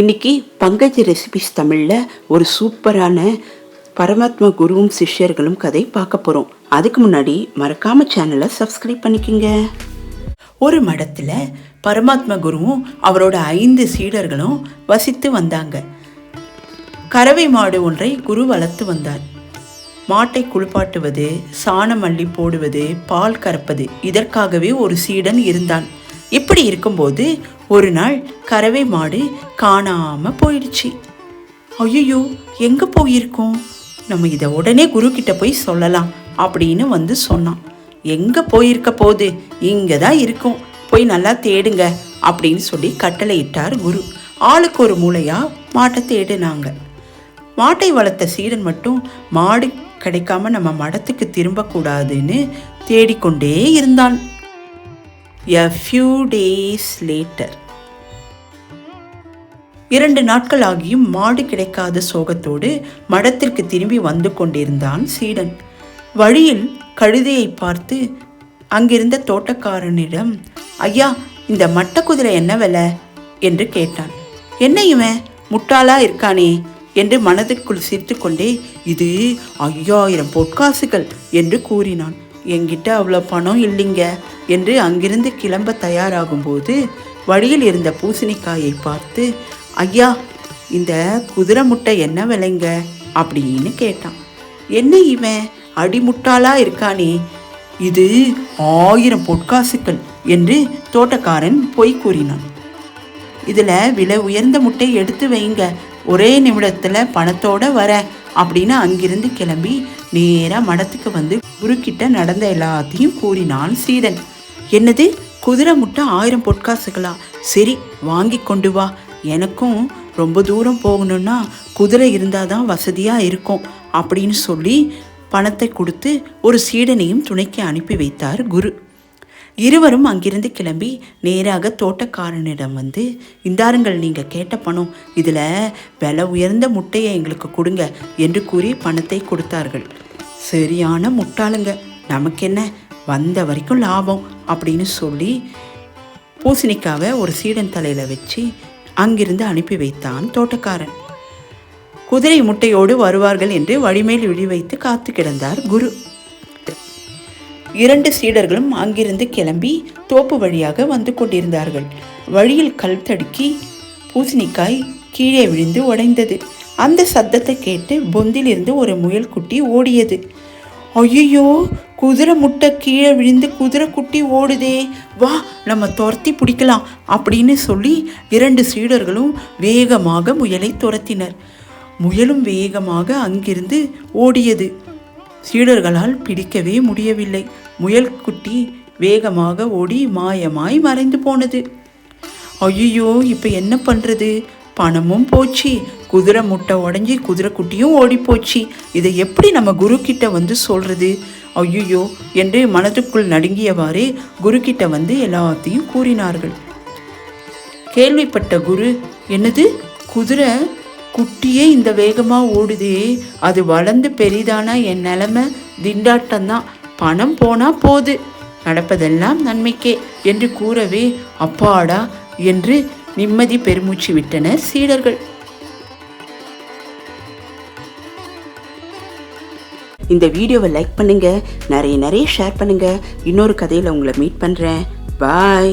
இன்னைக்கு பங்கஜ் ரெசிபிஸ் தமிழில் ஒரு சூப்பரான பரமாத்மா குருவும் சிஷ்யர்களும் கதை பார்க்க போகிறோம் அதுக்கு முன்னாடி மறக்காம சேனலை சப்ஸ்கிரைப் பண்ணிக்கோங்க. ஒரு மடத்தில் பரமாத்மா குருவும் அவரோட ஐந்து சீடர்களும் வசித்து வந்தாங்க. கறவை மாடு ஒன்றை குரு வளர்த்து வந்தார். மாட்டை குளிப்பாட்டுவது சாணம் அள்ளி போடுவது பால் கறப்பது இதற்காகவே ஒரு சீடன் இருந்தான். இப்படி இருக்கும்போது ஒரு நாள் கறவை மாடு காணாம போயிடுச்சு. ஐயோ எங்க போயிருக்கோம்? நம்ம இதை உடனே குரு கிட்ட போய் சொல்லலாம் அப்படின்னு வந்து சொன்னான். எங்க போயிருக்க போகுது? இங்க தான் இருக்கும். போய் நல்லா தேடுங்க அப்படின்னு சொல்லி கட்டளையிட்டார் குரு. ஆளுக்கு ஒரு மூளையா மாட்டை தேடினாங்க. மாட்டை வளர்த்த சீடன் மட்டும் மாடு கிடைக்காம நம்ம மடத்துக்கு திரும்பக்கூடாதுன்னு தேடிக்கொண்டே இருந்தான். எ ஃபியூ டேஸ் லேட்டர் இரண்டு நாட்கள் ஆகியும் மாடு கிடைக்காத சோகத்தோடு மடத்திற்கு திரும்பி வந்து கொண்டிருந்தான் சீடன். வழியில் கழுதையை பார்த்து அங்கிருந்த தோட்டக்காரனிடம் ஐயா இந்த மட்ட குதிரை என்ன விலை? என்று கேட்டான். என்ன இவன்? முட்டாளா இருக்கானே? என்று மனதுக்குள் சிரித்துக்கொண்டே இது ஐயாயிரம் பொற்காசுகள் என்று கூறினான். என்கிட்ட அவ்வளோ பணம் இல்லைங்க என்று அங்கிருந்து கிளம்ப தயாராகும்போது வழியில் இருந்த பூசணிக்காயை பார்த்து ஐயா இந்த குதிரை முட்டை என்ன விலைங்க? அப்படின்னு கேட்டான். என்ன இவன்? அடிமுட்டாளா இருக்கானே? இது ஆயிரம் பொற்காசுக்கள் என்று தோட்டக்காரன் பொய் கூறினான். இதில் விலை உயர்ந்த முட்டை எடுத்து வைங்க. ஒரே நிமிடத்தில் பணத்தோடு வர அப்படின்னு அங்கிருந்து கிளம்பி நேராக மடத்துக்கு வந்து குருக்கிட்ட நடந்த எல்லாத்தையும் கூறினான் சீடன் என்னது? குதிரை முட்டை ஆயிரம் பொட்காசுகளா சரி வாங்கி கொண்டு வா. எனக்கும் ரொம்ப தூரம் போகணும்னா குதிரை இருந்தால் தான் வசதியாக இருக்கும் அப்படின்னு சொல்லி பணத்தை கொடுத்து ஒரு சீடனையும் துணைக்கு அனுப்பி வைத்தார் குரு. இருவரும் அங்கிருந்து கிளம்பி நேராக தோட்டக்காரனிடம் வந்து இந்தாருங்கள் நீங்கள் கேட்ட பணம். இதில் விலை உயர்ந்த முட்டையை எங்களுக்கு கொடுங்க என்று கூறி பணத்தை கொடுத்தார்கள். சரியான முட்டாளுங்க. நமக்கு என்ன வந்த வரைக்கும் லாபம் அப்படின்னு சொல்லி பூசணிக்காவை ஒரு சீடன் தலையில் வச்சு அங்கிருந்து அனுப்பி வைத்தான் தோட்டக்காரன். குதிரை முட்டையோடு வருவார்கள் என்று வழிமேல் விழி வைத்து காத்து கிடந்தார் குரு. இரண்டு சீடர்களும் அங்கிருந்து கிளம்பி தோப்பு வழியாக வந்து கொண்டிருந்தார்கள். வழியில் கல் தடுக்கி பூசணிக்காய் கீழே விழுந்து உடைந்தது. அந்த சத்தத்தை கேட்டு பொந்திலிருந்து ஒரு முயல் குட்டி ஓடியது. ஐயோ குதிரை முட்டை கீழே விழுந்து குதிரை குட்டி ஓடுதே. வா நம்ம துரத்தி பிடிக்கலாம் அப்படின்னு சொல்லி இரண்டு சீடர்களும் வேகமாக முயலை துரத்தினர். முயலும் வேகமாக அங்கிருந்து ஓடியது. சீடர்களால் பிடிக்கவே முடியவில்லை. முயல் குட்டி வேகமாக ஓடி மாயமாய் மறைந்து போனது. ஐயோ இப்போ என்ன பண்ணுறது பணமும் போச்சு. குதிரை முட்டை உடஞ்சி குதிரை குட்டியும் ஓடி போச்சு. இதை எப்படி நம்ம குரு கிட்ட வந்து சொல்கிறது ஐயோ என்று மனதுக்குள் நடுங்கியவாறே குரு கிட்ட வந்து எல்லாத்தையும் கூறினார்கள். கேள்விப்பட்ட குரு என்னது? குதிரை குட்டியே இந்த வேகமாக ஓடுதே. அது வளர்ந்து பெரிதானா? என் நிலமை திண்டாட்டம்தான். பணம் போனா போது. நடப்பதெல்லாம் நன்மைக்கே என்று கூறவே அப்பாடா என்று நிம்மதி பெருமூச்சு விட்டனர் சீடர்கள். இந்த வீடியோவை லைக் பண்ணுங்க நிறைய நிறைய ஷேர் பண்ணுங்க. இன்னொரு கதையில் உங்களை மீட் பண்ணுறேன் பாய்